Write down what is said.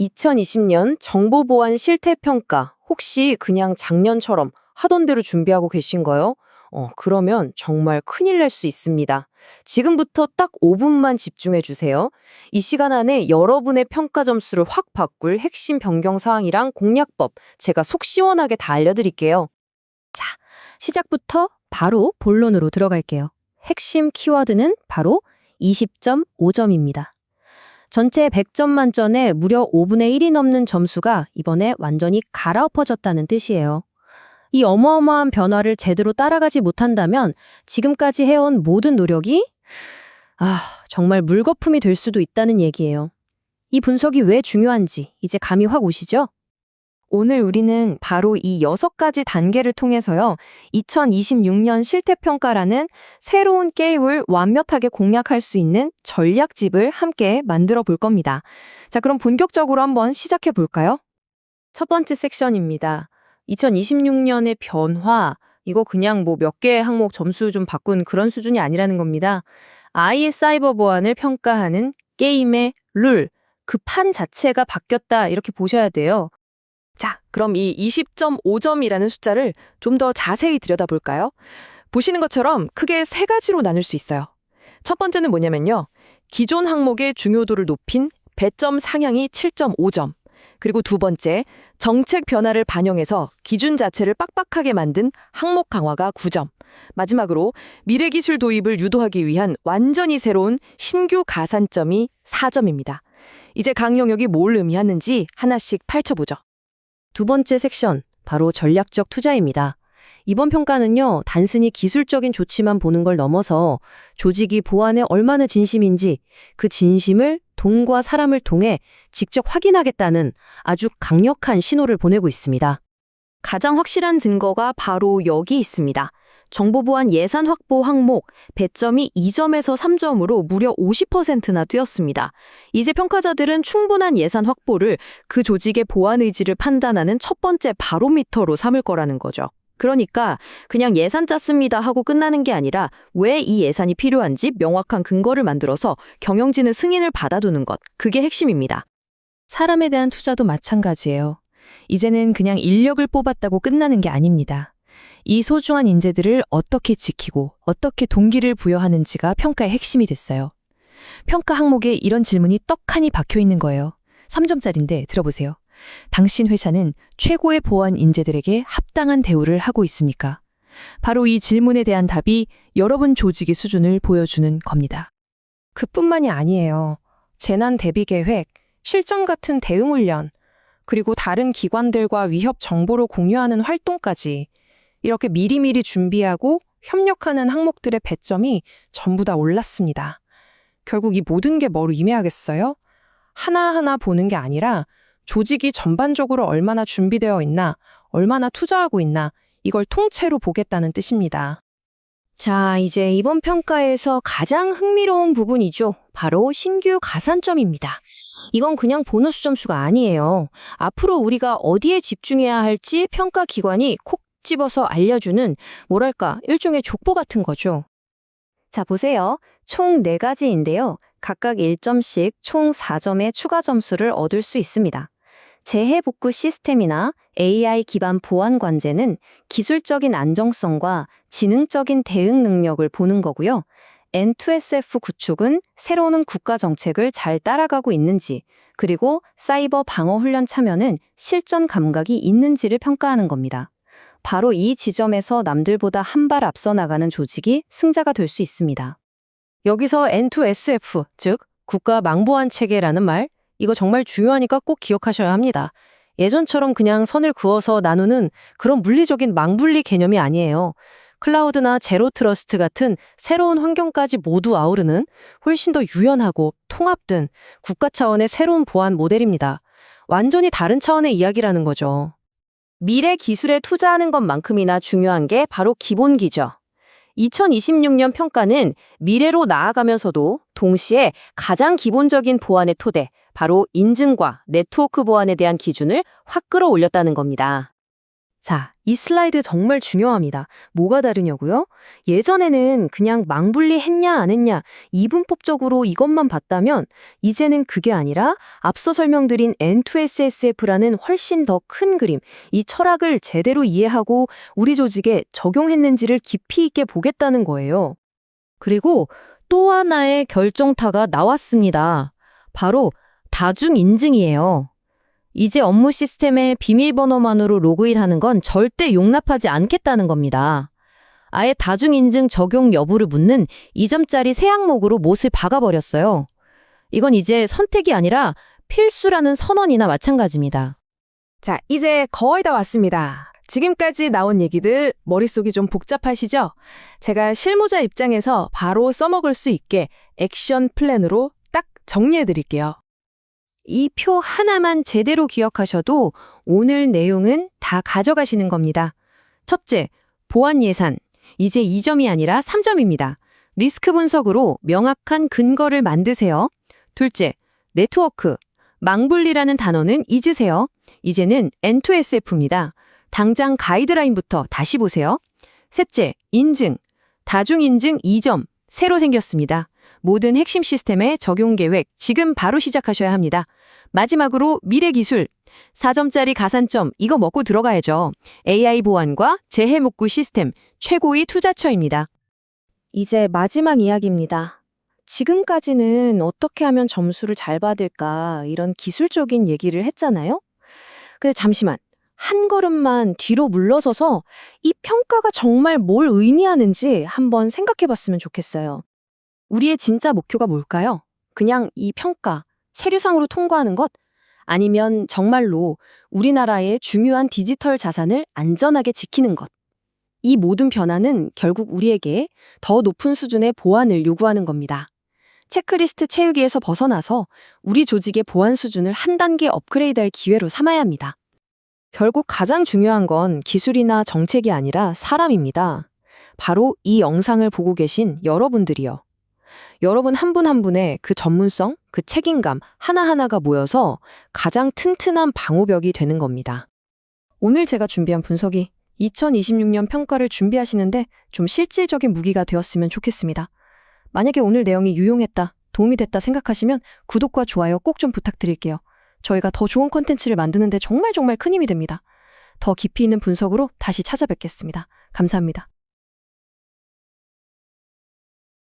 2020년 정보보안 실태평가 혹시 그냥 작년처럼 하던 대로 준비하고 계신가요? 어, 그러면 정말 큰일 날 수 있습니다. 지금부터 딱 5분만 집중해 주세요. 이 시간 안에 여러분의 평가 점수를 확 바꿀 핵심 변경 사항이랑 공략법 제가 속 시원하게 다 알려드릴게요. 시작부터 바로 본론으로 들어갈게요. 핵심 키워드는 바로 20.5점입니다. 전체 100점 만점에 무려 5분의 1이 넘는 점수가 이번에 완전히 갈아엎어졌다는 뜻이에요. 이 어마어마한 변화를 제대로 따라가지 못한다면 지금까지 해온 모든 노력이 아, 정말 물거품이 될 수도 있다는 얘기예요. 이 분석이 왜 중요한지 이제 감이 확 오시죠? 오늘 우리는 바로 이 여섯 가지 단계를 통해서요, 2026년 실태평가라는 새로운 게임을 완벽하게 공략할 수 있는 전략집을 함께 만들어 볼 겁니다. 자, 그럼 본격적으로 한번 시작해 볼까요? 첫 번째 섹션입니다. 2026년의 변화, 이거 그냥 뭐 몇개 항목 점수 좀 바꾼 그런 수준이 아니라는 겁니다. 아이의 사이버 보안을 평가하는 게임의 룰, 그 판 자체가 바뀌었다 이렇게 보셔야 돼요. 자, 그럼 이 20.5점이라는 숫자를 좀 더 자세히 들여다볼까요? 보시는 것처럼 크게 세 가지로 나눌 수 있어요. 첫 번째는 뭐냐면요. 기존 항목의 중요도를 높인 배점 상향이 7.5점. 그리고 두 번째, 정책 변화를 반영해서 기준 자체를 빡빡하게 만든 항목 강화가 9점. 마지막으로 미래 기술 도입을 유도하기 위한 완전히 새로운 신규 가산점이 4점입니다. 이제 각 영역이 뭘 의미하는지 하나씩 펼쳐보죠. 두 번째 섹션, 바로 전략적 투자입니다. 이번 평가는요, 단순히 기술적인 조치만 보는 걸 넘어서 조직이 보안에 얼마나 진심인지 그 진심을 돈과 사람을 통해 직접 확인하겠다는 아주 강력한 신호를 보내고 있습니다. 가장 확실한 증거가 바로 여기 있습니다. 정보보안 예산 확보 항목 배점이 2점에서 3점으로 무려 50%나 뛰었습니다. 이제 평가자들은 충분한 예산 확보를 그 조직의 보안 의지를 판단하는 첫 번째 바로미터로 삼을 거라는 거죠. 그러니까 그냥 예산 짰습니다 하고 끝나는 게 아니라 왜 이 예산이 필요한지 명확한 근거를 만들어서 경영진의 승인을 받아두는 것. 그게 핵심입니다. 사람에 대한 투자도 마찬가지예요. 이제는 그냥 인력을 뽑았다고 끝나는 게 아닙니다. 이 소중한 인재들을 어떻게 지키고 어떻게 동기를 부여하는지가 평가의 핵심이 됐어요. 평가 항목에 이런 질문이 떡하니 박혀 있는 거예요. 3점짜리인데 들어보세요. 당신 회사는 최고의 보안 인재들에게 합당한 대우를 하고 있습니까? 바로 이 질문에 대한 답이 여러분 조직의 수준을 보여주는 겁니다. 그뿐만이 아니에요. 재난 대비 계획, 실전 같은 대응 훈련, 그리고 다른 기관들과 위협 정보를 공유하는 활동까지 이렇게 미리미리 준비하고 협력하는 항목들의 배점이 전부 다 올랐습니다. 결국 이 모든 게 뭐로 의미하겠어요? 하나하나 보는 게 아니라 조직이 전반적으로 얼마나 준비되어 있나, 얼마나 투자하고 있나, 이걸 통째로 보겠다는 뜻입니다. 자, 이제 이번 평가에서 가장 흥미로운 부분이죠. 바로 신규 가산점입니다. 이건 그냥 보너스 점수가 아니에요. 앞으로 우리가 어디에 집중해야 할지 평가 기관이 콕 집어서 알려주는 뭐랄까 일종의 족보 같은 거죠. 자, 보세요. 총 4가지인데요. 각각 1점씩 총 4점의 추가 점수를 얻을 수 있습니다. 재해 복구 시스템이나 AI 기반 보안 관제는 기술적인 안정성과 지능적인 대응 능력을 보는 거고요. N2SF 구축은 새로운 국가 정책을 잘 따라가고 있는지, 그리고 사이버 방어 훈련 참여는 실전 감각이 있는지를 평가하는 겁니다. 바로 이 지점에서 남들보다 한 발 앞서 나가는 조직이 승자가 될 수 있습니다. 여기서 N2SF, 즉 국가 망보안 체계라는 말, 이거 정말 중요하니까 꼭 기억하셔야 합니다. 예전처럼 그냥 선을 그어서 나누는 그런 물리적인 망분리 개념이 아니에요. 클라우드나 제로 트러스트 같은 새로운 환경까지 모두 아우르는 훨씬 더 유연하고 통합된 국가 차원의 새로운 보안 모델입니다. 완전히 다른 차원의 이야기라는 거죠. 미래 기술에 투자하는 것만큼이나 중요한 게 바로 기본기죠. 2026년 평가는 미래로 나아가면서도 동시에 가장 기본적인 보안의 토대, 바로 인증과 네트워크 보안에 대한 기준을 확 끌어올렸다는 겁니다. 자, 이 슬라이드 정말 중요합니다. 뭐가 다르냐고요? 예전에는 그냥 망분리 했냐 안 했냐 이분법적으로 이것만 봤다면 이제는 그게 아니라 앞서 설명드린 N2SSF라는 훨씬 더 큰 그림, 이 철학을 제대로 이해하고 우리 조직에 적용했는지를 깊이 있게 보겠다는 거예요. 그리고 또 하나의 결정타가 나왔습니다. 바로 다중 인증이에요. 이제 업무 시스템에 비밀번호만으로 로그인하는 건 절대 용납하지 않겠다는 겁니다. 아예 다중인증 적용 여부를 묻는 2점짜리 새 항목으로 못을 박아버렸어요. 이건 이제 선택이 아니라 필수라는 선언이나 마찬가지입니다. 자, 이제 거의 다 왔습니다. 지금까지 나온 얘기들 머릿속이 좀 복잡하시죠? 제가 실무자 입장에서 바로 써먹을 수 있게 액션 플랜으로 딱 정리해 드릴게요. 이 표 하나만 제대로 기억하셔도 오늘 내용은 다 가져가시는 겁니다. 첫째, 보안 예산. 이제 2점이 아니라 3점입니다. 리스크 분석으로 명확한 근거를 만드세요. 둘째, 네트워크. 망분리라는 단어는 잊으세요. 이제는 N2SF입니다. 당장 가이드라인부터 다시 보세요. 셋째, 인증. 다중인증 2점. 새로 생겼습니다. 모든 핵심 시스템의 적용 계획 지금 바로 시작하셔야 합니다. 마지막으로 미래 기술. 4점짜리 가산점 이거 먹고 들어가야죠. AI 보안과 재해 복구 시스템 최고의 투자처입니다. 이제 마지막 이야기입니다. 지금까지는 어떻게 하면 점수를 잘 받을까 이런 기술적인 얘기를 했잖아요. 근데 잠시만. 한 걸음만 뒤로 물러서서 이 평가가 정말 뭘 의미하는지 한번 생각해 봤으면 좋겠어요. 우리의 진짜 목표가 뭘까요? 그냥 이 평가, 세류상으로 통과하는 것? 아니면 정말로 우리나라의 중요한 디지털 자산을 안전하게 지키는 것? 이 모든 변화는 결국 우리에게 더 높은 수준의 보안을 요구하는 겁니다. 체크리스트 채우기에서 벗어나서 우리 조직의 보안 수준을 한 단계 업그레이드할 기회로 삼아야 합니다. 결국 가장 중요한 건 기술이나 정책이 아니라 사람입니다. 바로 이 영상을 보고 계신 여러분들이요. 여러분 한 분 한 분의 그 전문성, 그 책임감 하나하나가 모여서 가장 튼튼한 방호벽이 되는 겁니다. 오늘 제가 준비한 분석이 2026년 평가를 준비하시는데 좀 실질적인 무기가 되었으면 좋겠습니다. 만약에 오늘 내용이 유용했다, 도움이 됐다 생각하시면 구독과 좋아요 꼭 좀 부탁드릴게요. 저희가 더 좋은 콘텐츠를 만드는데 정말 정말 큰 힘이 됩니다. 더 깊이 있는 분석으로 다시 찾아뵙겠습니다. 감사합니다.